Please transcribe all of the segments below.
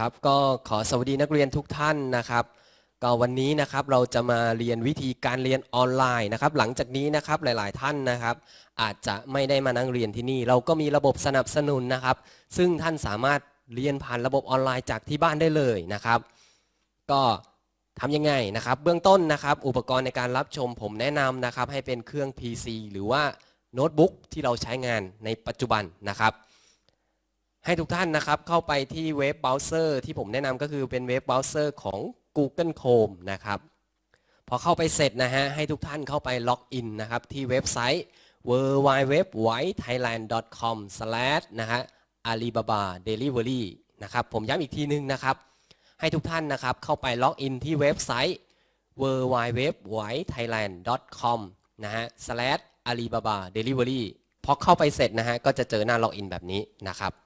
ครับก็ขอสวัสดีนักเรียนทุกท่านนะครับ ก็วันนี้นะครับเราจะมาเรียนวิธีการเรียนออนไลน์นะครับ หลังจากนี้นะครับหลาย ๆ ท่านนะครับ อาจจะไม่ได้มานั่งเรียนที่นี่ เราก็มีระบบสนับสนุนนะครับ ซึ่งท่านสามารถเรียนผ่านระบบออนไลน์จากที่บ้านได้เลยนะครับ ก็ทำยังไงนะครับ เบื้องต้นนะครับ อุปกรณ์ในการรับชมผมแนะนำนะครับ ให้เป็นเครื่อง PC หรือว่าโน้ตบุ๊กที่เราใช้งานในปัจจุบันนะครับ ให้ทุกท่านนะครับเข้าไปที่เว็บเบราว์เซอร์ที่ผมแนะนำก็คือเป็นเว็บเบราว์เซอร์ของ Google Chrome นะครับ พอเข้าไปเสร็จนะฮะให้ทุกท่านเข้าไปล็อกอินนะครับที่เว็บไซต์ w w w w h i t e t h a i l a n d c o m นะฮะ alibaba delivery นะครับผมย้ำอีกทีนึงนะครับ ให้ทุกท่านนะครับเข้าไปล็อกอินที่เว็บไซต์ w w w w h i t e t h a i l a n d c o m นะฮะ alibaba delivery พอเข้าไปเสร็จนะฮะก็จะเจอหน้าล็อกอินแบบนี้นะครับ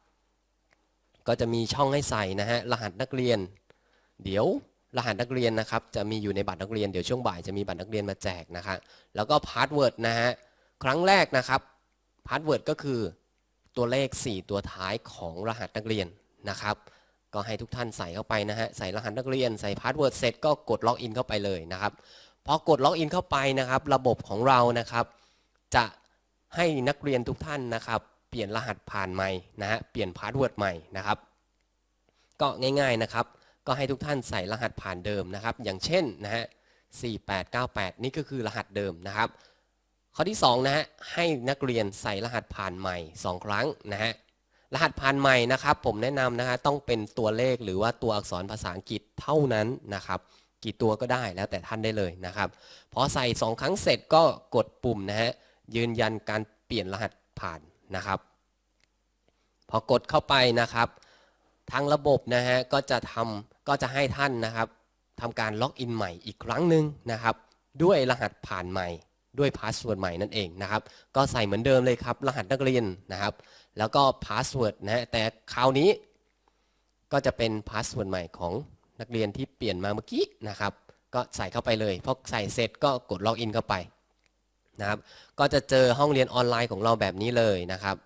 ก็จะมีช่องให้ใส่นะฮะรหัสนักเรียน เดี๋ยวรหัสนักเรียนนะครับจะมีอยู่ในบัตรนักเรียนเดี๋ยวช่วงบ่ายจะมีบัตรนักเรียนมาแจกนะคะแล้วก็พาสเวิร์ดนะฮะครั้งแรกนะครับพาสเวิร์ดก็คือตัวเลข 4 ตัวท้ายของรหัสนักเรียนนะครับ ก็ให้ทุกท่านใส่เข้าไปนะฮะใส่รหัสนักเรียนใส่พาสเวิร์ดเสร็จก็กดล็อกอินเข้าไปเลยนะครับพอกดล็อกอินเข้าไปนะครับ ระบบของเรานะครับ จะให้นักเรียนทุกท่านนะครับ เปลี่ยนรหัสผ่านใหม่นะฮะเปลี่ยนพาสเวิร์ดใหม่นะครับ ก็ง่ายๆนะครับ ก็ให้ทุกท่านใส่รหัสผ่านเดิมนะครับ อย่างเช่นนะฮะ4898 นี่ก็คือรหัสเดิมนะครับ ข้อที่2นะฮะให้นักเรียนใส่รหัสผ่านใหม่ 2 ครั้งนะฮะรหัสผ่านใหม่นะครับ ผมแนะนำนะฮะต้องเป็นตัวเลขหรือว่าตัวอักษรภาษาอังกฤษเท่านั้นนะครับกี่ตัวก็ได้แล้วแต่ท่านได้เลยนะครับพอใส่ 2 ครั้งเสร็จก็กดปุ่มนะฮะยืนยันการเปลี่ยนรหัสผ่าน นะครับ พอกดเข้าไปนะครับทางระบบนะฮะก็จะทำก็จะให้ท่านนะครับทำการล็อกอินใหม่อีกครั้งหนึ่งนะครับ ด้วยรหัสผ่านใหม่ด้วยพาสเวิร์ดใหม่นั่นเองนะครับ ก็ใส่เหมือนเดิมเลยครับ รหัสนักเรียนนะครับ แล้วก็พาสเวิร์ดนะฮะแต่คราวนี้ก็จะเป็นพาสเวิร์ดใหม่ของนักเรียนที่เปลี่ยนมาเมื่อกี้นะครับ ก็ใส่เข้าไปเลยพอใส่เสร็จก็กดล็อกอินเข้าไป นะครับ ก็จะเจอห้องเรียนออนไลน์ของเราแบบนี้เลยนะครับ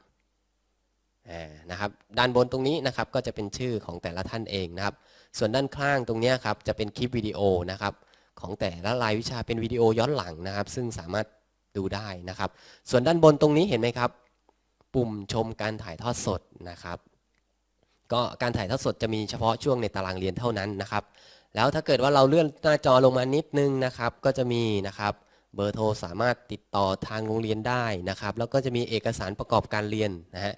นะครับ ด้านบนตรงนี้นะครับก็จะเป็นชื่อของแต่ละท่านเองนะครับ ส่วนด้านข้างตรงนี้ครับจะเป็นคลิปวิดีโอนะครับของแต่ละรายวิชาเป็นวิดีโอย้อนหลังนะครับ ซึ่งสามารถดูได้นะครับ ส่วนด้านบนตรงนี้เห็นไหมครับ ปุ่มชมการถ่ายทอดสดนะครับ ก็การถ่ายทอดสดจะมีเฉพาะช่วงในตารางเรียนเท่านั้นนะครับ แล้วถ้าเกิดว่าเราเลื่อนหน้าจอลงมานิดนึงนะครับ ก็จะมีนะครับ เบอร์โทรสามารถติดต่อทางโรงเรียนได้นะครับ แล้วก็จะมีเอกสารประกอบการเรียนนะฮะ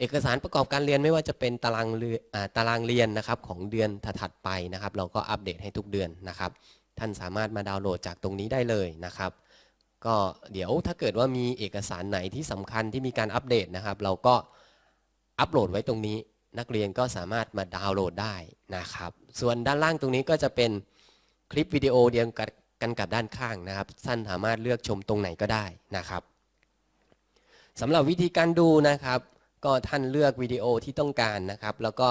เอกสารประกอบการเรียนไม่ว่าจะเป็นตารางเรียนอ่าตารางเรียนนะครับของเดือนถัดไปนะครับ เราก็อัปเดตให้ทุกเดือนนะครับ ท่านสามารถมาดาวน์โหลดจากตรงนี้ได้เลยนะครับ ก็เดี๋ยวถ้าเกิดว่ามีเอกสารไหนที่สำคัญที่มีการอัปเดตนะครับ เราก็อัปโหลดไว้ตรงนี้ นักเรียนก็สามารถมาดาวน์โหลดได้นะครับ ส่วนด้านล่างตรงนี้ก็จะเป็นคลิปวิดีโอเดียวกั กันกับด้านข้างนะครับท่านสามารถเลือกชมตรงไหนก็ได้นะครับสำหรับวิธีการดูนะครับ ก็ท่านเลือกวิดีโอที่ต้องการนะครับ แล้วก็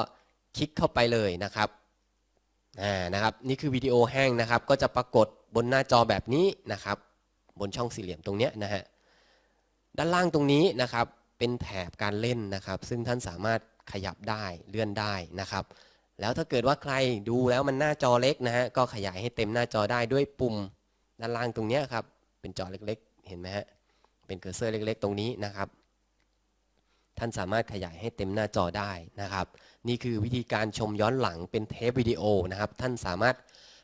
คลิกเข้าไปเลยนะครับอ่านะครับ นี่คือวิดีโอแห้งนะครับ ก็จะปรากฏบนหน้าจอแบบนี้นะครับ บนช่องสี่เหลี่ยมตรงเนี้ยนะฮะด้านล่างตรงนี้นะครับเป็นแถบการเล่นนะครับ ซึ่งท่านสามารถขยับได้เลื่อนได้นะครับ แล้วถ้าเกิดว่าใครดูแล้วมันหน้าจอเล็กนะฮะก็ขยายให้เต็มหน้าจอได้ด้วยปุ่มด้านล่างตรงนี้ครับ เป็นจอเล็กๆ เห็นไหมฮะเป็นเคอร์เซอร์เล็ก ๆ ตรงนี้นะครับ ท่านสามารถขยายให้เต็มหน้าจอได้นะครับ นี่คือวิธีการชมย้อนหลังเป็นเทปวิดีโอนะครับ ท่านสามารถ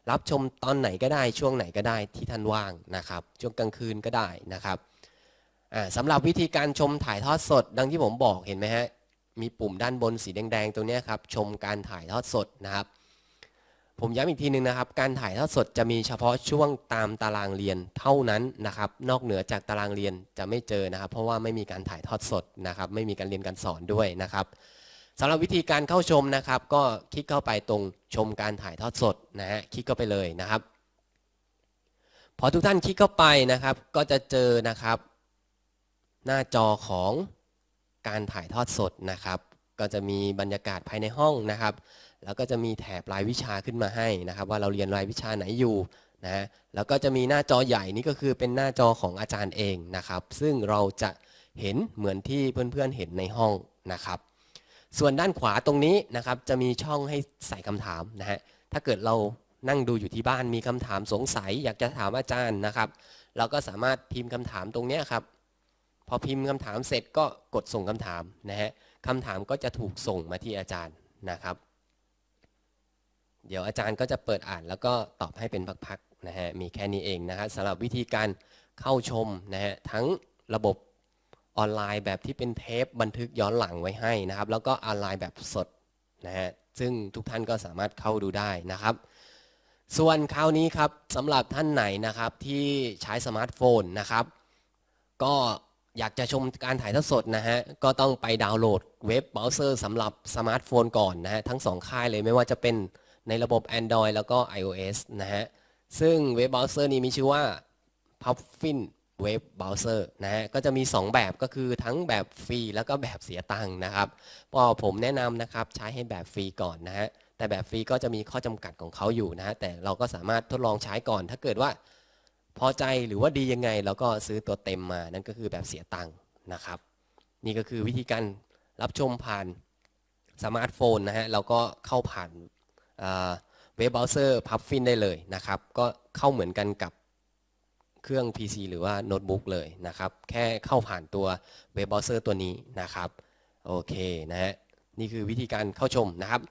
รับชมตอนไหนก็ได้ช่วงไหนก็ได้ที่ท่านว่างนะครับ ช่วงกลางคืนก็ได้นะครับสำหรับวิธีการชมถ่ายทอดสด ดังที่ผมบอกเห็นไหมฮะ มีปุ่มด้านบนสีแดงๆตรงนี้ครับ ชมการถ่ายทอดสดนะครับ ผมย้ำอีกทีหนึ่งนะครับ การถ่ายทอดสดจะมีเฉพาะช่วงตามตารางเรียนเท่านั้นนะครับ นอกเหนือจากตารางเรียนจะไม่เจอนะครับ เพราะว่าไม่มีการถ่ายทอดสดนะครับ ไม่มีการเรียนการสอนด้วยนะครับสำหรับวิธีการเข้าชมนะครับ ก็คลิกเข้าไปตรงชมการถ่ายทอดสดนะฮะคลิกเข้าไปเลยนะครับ พอทุกท่านคลิกเข้าไปนะครับ ก็จะเจอนะครับ หน้าจอของ การถ่ายทอดสดนะครับ ก็จะมีบรรยากาศภายในห้องนะครับ แล้วก็จะมีแถบรายวิชาขึ้นมาให้นะครับ ว่าเราเรียนรายวิชาไหนอยู่นะแล้วก็จะมีหน้าจอใหญ่นี่ก็คือเป็นหน้าจอของอาจารย์เองนะครับ ซึ่งเราจะเห็นเหมือนที่เพื่อนๆเห็นในห้องนะครับ ส่วนด้านขวาตรงนี้นะครับ จะมีช่องให้ใส่คำถามนะฮะถ้าเกิดเรานั่งดูอยู่ที่บ้านมีคำถามสงสัย อยากจะถามอาจารย์นะครับ เราก็สามารถพิมพ์คำถามตรงนี้ครับ พอพิมพ์คำถามเสร็จก็กดส่งคำถามนะฮะคำถามก็จะถูกส่งมาที่อาจารย์นะครับ เดี๋ยวอาจารย์ก็จะเปิดอ่านแล้วก็ตอบให้เป็นพักๆนะฮะมีแค่นี้เองนะฮะสำหรับวิธีการเข้าชมนะฮะทั้งระบบออนไลน์แบบที่เป็นเทปบันทึกย้อนหลังไว้ให้นะครับ แล้วก็ออนไลน์แบบสดนะฮะซึ่งทุกท่านก็สามารถเข้าดูได้นะครับ ส่วนคราวนี้ครับสำหรับท่านไหนนะครับที่ใช้สมาร์ทโฟนนะครับ ก็ อยากจะชมการถ่ายทอดสดนะฮะ ก็ต้องไปดาวน์โหลดเว็บเบราว์เซอร์สำหรับสมาร์ทโฟนก่อนนะฮะ ทั้งสองค่ายเลยไม่ว่าจะเป็นในระบบ Android แล้วก็ iOS นะฮะ ซึ่งเว็บเบราว์เซอร์นี้มีชื่อว่า Puffin Web Browser นะฮะ ก็จะมี 2 แบบก็คือทั้งแบบฟรีแล้วก็แบบเสียตังค์นะครับก็ผมแนะนำนะครับใช้ให้แบบฟรีก่อนนะฮะ แต่แบบฟรีก็จะมีข้อจำกัดของเขาอยู่นะฮะ แต่เราก็สามารถทดลองใช้ก่อน ถ้าเกิดว่า พอใจหรือว่าดียังไงเราก็ซื้อตัวเต็มมานั่นก็คือแบบเสียตังค์นะครับ นี่ก็คือวิธีการรับชมผ่านสมาร์ทโฟนนะฮะเราก็เข้าผ่านเว็บเบราว์เซอร์พับฟินได้เลยนะครับ ก็เข้าเหมือนกันกับเครื่อง PC หรือว่าโน้ตบุ๊กเลยนะครับ แค่เข้าผ่านตัวเว็บเบราว์เซอร์ตัวนี้นะครับ โอเคนะฮะนี่คือวิธีการเข้าชมนะครับ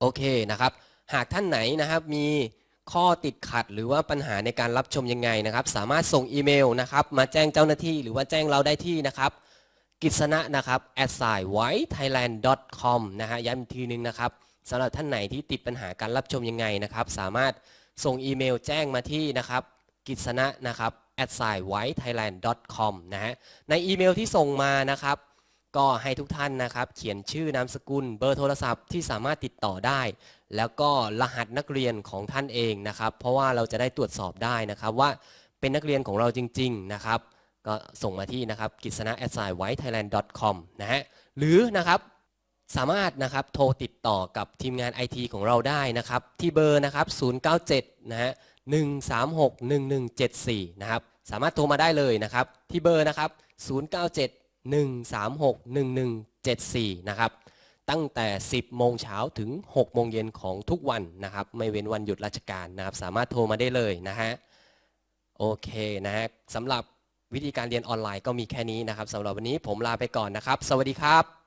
โอเคนะครับ หากท่านไหนนะครับมี ข้อติดขัดหรือว่าปัญหาในการรับชมยังไงนะครับ สามารถส่งอีเมลนะครับมาแจ้งเจ้าหน้าที่หรือว่าแจ้งเราได้ที่นะครับ กิษณะนะครับ a s i w h i t e t h a i l a n d com นะฮะย้ำอีกทีนึงนะครับสำหรับท่านไหนที่ติดปัญหาการรับชมยังไงนะครับ สามารถส่งอีเมลแจ้งมาที่นะครับกิษณะนะครับ a s i w h i t e t h a i l a n d com นะฮะในอีเมลที่ส่งมานะครับ ก็ให้ทุกท่านนะครับ เขียนชื่อนามสกุลเบอร์โทรศัพท์ที่สามารถติดต่อได้ แล้วก็รหัสนักเรียนของท่านเองนะครับ เพราะว่าเราจะได้ตรวจสอบได้นะครับว่าเป็นนักเรียนของเราจริง ๆ นะครับ ก็ส่งมาที่นะครับกิษณะ a s i w h i t e t h a i l a n d com นะฮะหรือนะครับสามารถนะครับโทรติดต่อกับทีมงาน IT ของเราได้นะครับ ที่เบอร์นะครับ 097 นะฮะ 136 1174 นะครับ สามารถโทรมาได้เลยนะครับ ที่เบอร์นะครับ 097 136 1174 นะครับ ตั้งแต่ 10 โมงเช้าถึง 6 โมงเย็นของทุกวันนะครับ ไม่เว้นวันหยุดราชการนะครับ สามารถโทรมาได้เลยนะฮะ โอเคนะฮะสำหรับวิธีการเรียนออนไลน์ก็มีแค่นี้นะครับสำหรับวันนี้ผมลาไปก่อนนะครับ สวัสดีครับ